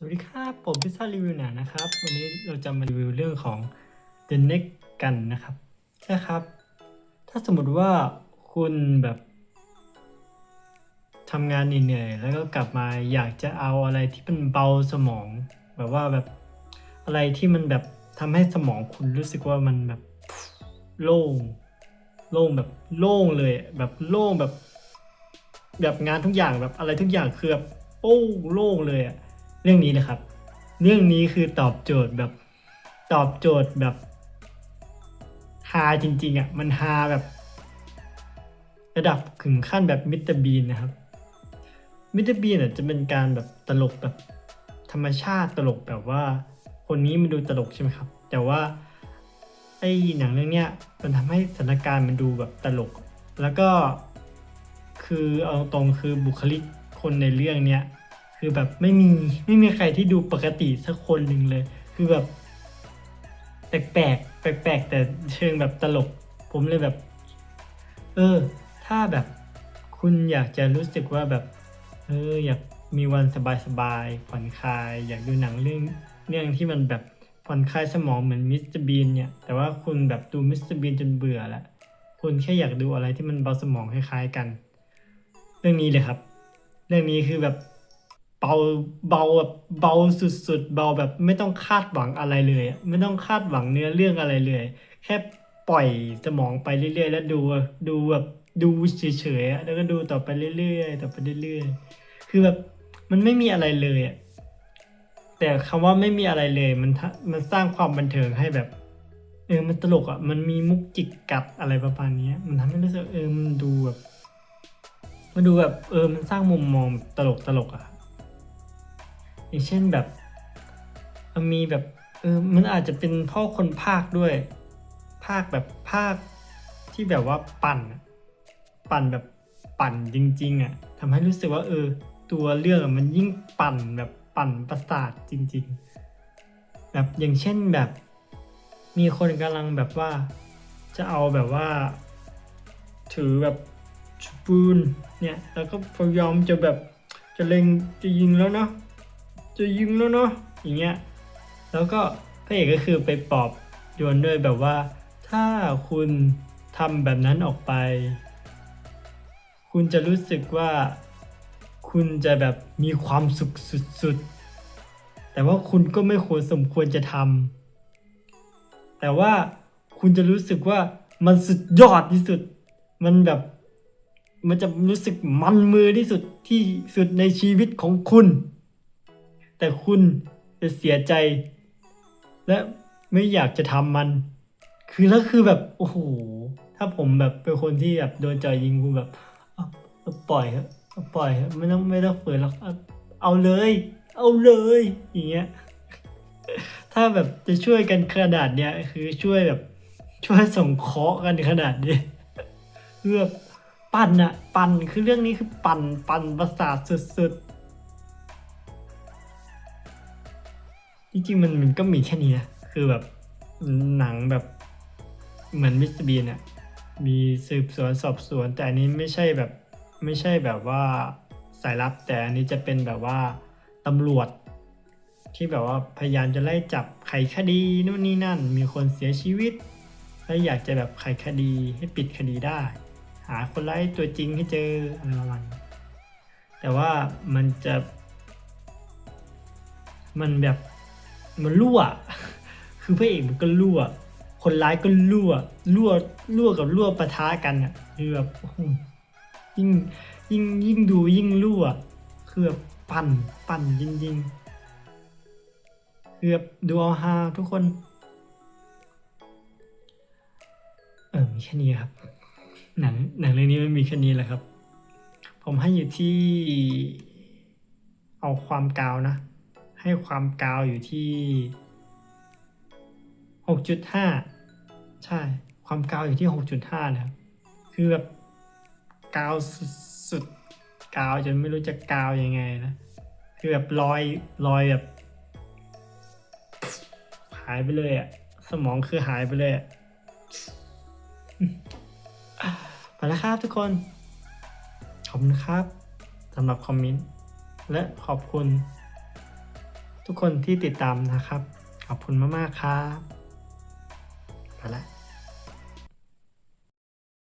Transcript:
สวัสดีครับผมพิซซ่ารีวิวหนังนะครับ วันนี้เราจะมารีวิวเรื่องของ The Next กันนะครับใช่ครับ ถ้าสมมติว่าคุณแบบทำงานเหนื่อยๆแล้วก็กลับมาอยากจะเอาอะไรที่มันเบาสมอง แบบว่าแบบอะไรที่มันแบบทำให้สมองคุณรู้สึกว่ามันแบบโล่งโล่งแบบโล่งเลยแบบโล่งแบบ แบบงานทุกอย่างแบบอะไรทุกอย่างคือแบบโอ้โล่งเลยอะ รื่องนี้นะครับ เรื่องนี้คือตอบโจทย์แบบตอบโจทย์แบบฮาจริงๆอะมันฮาแบบ ระดับถึงขั้นแบบมิสเตอร์บีนนะครับมิสเตอร์บีนอะจะเป็นการแบบตลกแบบธรรมชาติตลกแบบว่า คนนี้มันดูตลกใช่ไหมครับ แต่ว่าไอ้หนังเรื่องเนี้ยมันทำให้สถานการณ์มันดูแบบตลก แล้วก็คือเอาตรงคือบุคลิกคนในเรื่องเนี้ย คือแบบไม่มีไม่มีใครที่ดูปกติสักคนหนึ่งเลย คือแบบ แปลกๆแปลกแต่เชิงแบบตลก ผมเลยแบบ เออ ถ้าแบบคุณอยากจะรู้สึกว่าแบบ เออ อยากมีวันสบายๆผ่อนคลาย อยากดูหนังเรื่องเรื่องที่มันแบบผ่อนคลายสมองเหมือนมิสเตอร์บีนเนี่ย แต่ว่าคุณแบบดูมิสเตอร์บีนจนเบื่อล้วคุณแค่อยากดูอะไรที่มันเบาสมองคล้ายๆกัน เรื่องนี้เลยครับ เรื่องนี้คือแบบ เบาเบาแบบเบาสุดๆ เบาแบบไม่ต้องคาดหวังอะไรเลย ไม่ต้องคาดหวังเนื้อเรื่องอะไรเลย แค่ปล่อยสมองไปเรื่อยๆ แล้วดูดูแบบดูเฉยๆแล้วก็ดูต่อไปเรื่อยๆต่อไปเรื่อยๆ คือแบบมันไม่มีอะไรเลยอะแต่คำว่าไม่มีอะไรเลย มันทะมันสร้างความบันเทิงให้แบบ เออมันตลกอะมันมีมุกจิกกัดอะไรประมาณนี้มันทำให้รู้สึกเออมันดูแบบมันดูแบบเออมันสร้างมุมมองตลกตลกอะ อย่างเช่นแบบมันมีแบบเออมันอาจจะเป็นพ่อคนภาคด้วย ภาคแบบภาคที่แบบว่าปั่น ปั่นแบบปั่นจริงๆอะทำให้รู้สึกว่า เออ ตัวเรื่องมันยิ่งปั่นแบบปั่นประสาทจริง ๆ แบบอย่างเช่นแบบ มีคนกำลังแบบว่า จะเอาแบบว่า ถือแบบสปูนเนี่ย แล้วก็พยายามจะแบบจะเล็งจะยิงแล้วเนาะ จะยิงแล้วเนาะอย่างเงี้ยแล้วก็พระเอกก็คือไปปอบโยนด้วยแบบว่า ถ้าคุณทำแบบนั้นออกไป คุณจะรู้สึกว่า คุณจะแบบมีความสุขสุดๆ แต่ว่าคุณก็ไม่ควรสมควรจะทำแต่ว่าคุณจะรู้สึกว่ามันสุดยอดที่สุด มันแบบมันจะรู้สึกมันมือที่สุดที่สุดในชีวิตของคุณ แต่คุณจะเสียใจ และไม่อยากจะทำมัน คือแล้วคือแบบโอ้โหถ้าผมแบบเป็นคนที่แบบโดนจ่อยิงกูแบบอาเอปล่อยเถอะปล่อยเถอะไม่ต้องไม่ต้องฝืนหรอกเอาเลย เอาเลยอย่างเงี้ยถ้าแบบจะช่วยกันขนาดเนี้ยคือช่วยแบบช่วยส่งเคาะกันขนาดนี้คือปั่นอะปั่นคือเรื่องนี้คือปั่นปั่นประสาทสุดๆ จริงๆมันมันก็มีแค่นี้นะคือแบบหนังแบบเหมือนมิสเตอร์บีนอะมีสืบสวนสอบสวน แต่อันนี้ไม่ใช่แบบไม่ใช่แบบว่าสายลับ แต่อันนี้จะเป็นแบบว่าตำรวจ ที่แบบว่าพยายามจะไล่จับไขคดีนู่นนี่นั่น มีคนเสียชีวิตแล้วอยากจะแบบไขคดีให้ปิดคดีได้ หาคนร้ายตัวจริงให้เจออะไรประมาณแต่ว่ามันจะ มันแบบ มันรั่ว คือพระเอกมันก็รั่ว คนร้ายก็รั่ว รั่ว รั่วกับรั่วปะทะกันอะคือแบบยิ่ง ยิ่ง ยิ่งดูยิ่งรั่ว คือแบบปั่น ปั่นจริงๆคือแบบดูเอาฮาทุกคน เออ มีแค่นี้ครับ หนัง หนังเรื่องนี้มันมีแค่นี้แหละครับ ผมให้อยู่ที่ เอาความกาวนะ ให้ความกาวอยู่ที่หกจุดห้าใช่ ความกาวอยู่ที่หกจุดห้านะครับ คือแบบกาวสุดๆกาวจนไม่รู้จะกาวยังไงนะ คือแบบลอยลอยแบบหายไปเลยอะสมองคือหายไปเลยอะไปแล้วครับทุกคน ขอบคุณครับสำหรับคอมเมนต์และขอบคุณ ทุกคนที่ติดตามนะครับ ขอบคุณมาก ๆ ครับ ไปละ